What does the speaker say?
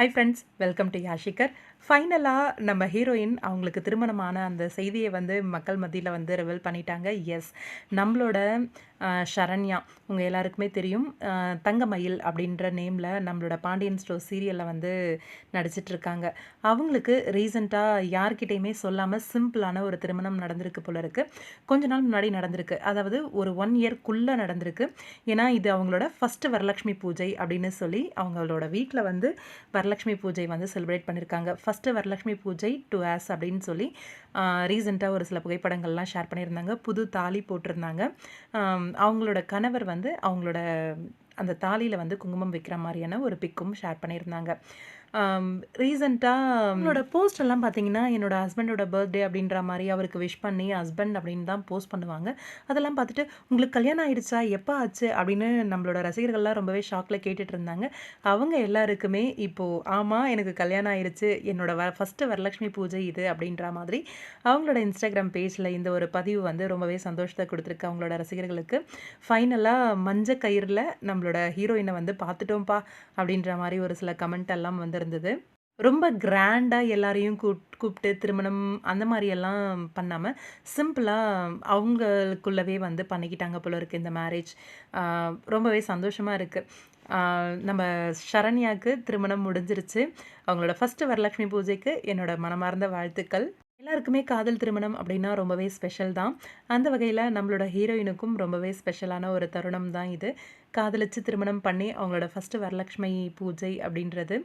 High friends welcome to யாஷிகர் ஃபைனலாக நம்ம ஹீரோயின் அவங்களுக்கு திருமணமான அந்த செய்தியை வந்து மக்கள் மத்தியில் வந்து ரிவல் பண்ணிட்டாங்க. எஸ் நம்மளோட ஷரண்யா சரண்யா உங்கள் எல்லாருக்குமே தெரியும். தங்கமயில் அப்படின்ற நேமில் நம்மளோட பாண்டியன் ஸ்டோர் சீரியலில் வந்து நடிச்சிட்ருக்காங்க அவங்களுக்கு ரீசண்டாக யார்கிட்டையுமே சொல்லாமல் சிம்பிளான ஒரு திருமணம் நடந்திருக்கு போல இருக்குது கொஞ்ச நாள் முன்னாடி நடந்திருக்கு. அதாவது ஒரு ஒன் இயர்க்குள்ளே நடந்திருக்கு. ஏன்னா இது அவங்களோட ஃபஸ்ட்டு வரலட்சுமி பூஜை அப்படின்னு சொல்லி அவங்களோட வீட்டில் வந்து வரலட்சுமி பூஜை வந்து செலிப்ரேட் பண்ணியிருக்காங்க ஃபஸ்ட்டு வரலட்சுமி பூஜை டு ஆஸ் அப்படின்னு சொல்லி ரீசெண்டாக ஒரு சில புகைப்படங்கள்லாம் ஷேர் பண்ணியிருந்தாங்க. புது தாலி போட்டிருந்தாங்க. அவங்களோட கணவர் வந்து அவங்களோட அந்த தாலியில் வந்து குங்குமம் வைக்கிற மாதிரியான ஒரு பிக்கும் ஷேர் பண்ணியிருந்தாங்க. Um, ரீசெண்டாக um, என்னோட போஸ்ட் எல்லாம் பார்த்தீங்கன்னா என்னோட ஹஸ்பண்டோட பர்த்டே அப்படின்ற மாதிரி அவருக்கு விஷ் பண்ணி ஹஸ்பண்ட் அப்படின்னு தான் போஸ்ட் பண்ணுவாங்க. அதெல்லாம் பார்த்துட்டு உங்களுக்கு கல்யாணம் ஆயிடுச்சா? எப்போ ஆச்சு? அப்படின்னு நம்மளோட ரசிகர்கள்லாம் ரொம்பவே ஷாக்கில் கேட்டுட்டு இருந்தாங்க. அவங்க எல்லாருக்குமே இப்போது ஆமாம் எனக்கு கல்யாணம் ஆயிடுச்சு. என்னோட வ ஃபஸ்ட்டு வரலட்சுமி பூஜை இது அப்படின்ற மாதிரி அவங்களோட இன்ஸ்டாகிராம் பேஜில் இந்த ஒரு பதிவு வந்து ரொம்பவே சந்தோஷத்தை கொடுத்துருக்கு அவங்களோட ரசிகர்களுக்கு. ஃபைனலாக மஞ்ச கயிறில் நம்மளோட ஹீரோயினை வந்து பார்த்துட்டோம்ப்பா அப்படின்ற மாதிரி ஒரு சில கமெண்ட் எல்லாம் இருந்தது. ரொம்ப கிராண்டாக எல்லாரையும் கூப் கூப்பிட்டு திருமணம் அந்த மாதிரியெல்லாம் பண்ணாமல் சிம்பிளாக அவங்களுக்குள்ளவே வந்து பண்ணிக்கிட்டாங்க போல இருக்குது இந்த மேரேஜ் ரொம்பவே சந்தோஷமாக இருக்குது நம்ம சரண்யாவுக்கு திருமணம் முடிஞ்சிருச்சு. அவங்களோட ஃபஸ்ட்டு வரலட்சுமி பூஜைக்கு என்னோட மனமார்ந்த வாழ்த்துக்கள். எல்லாருக்குமே காதல் திருமணம் அப்படின்னா ரொம்பவே ஸ்பெஷல் தான். அந்த வகையில் நம்மளோட ஹீரோயினுக்கும் ரொம்பவே ஸ்பெஷலான ஒரு தருணம் தான் இது. காதலிச்சு திருமணம் பண்ணி அவங்களோட ஃபஸ்ட்டு வரலட்சுமி பூஜை அப்படின்றது.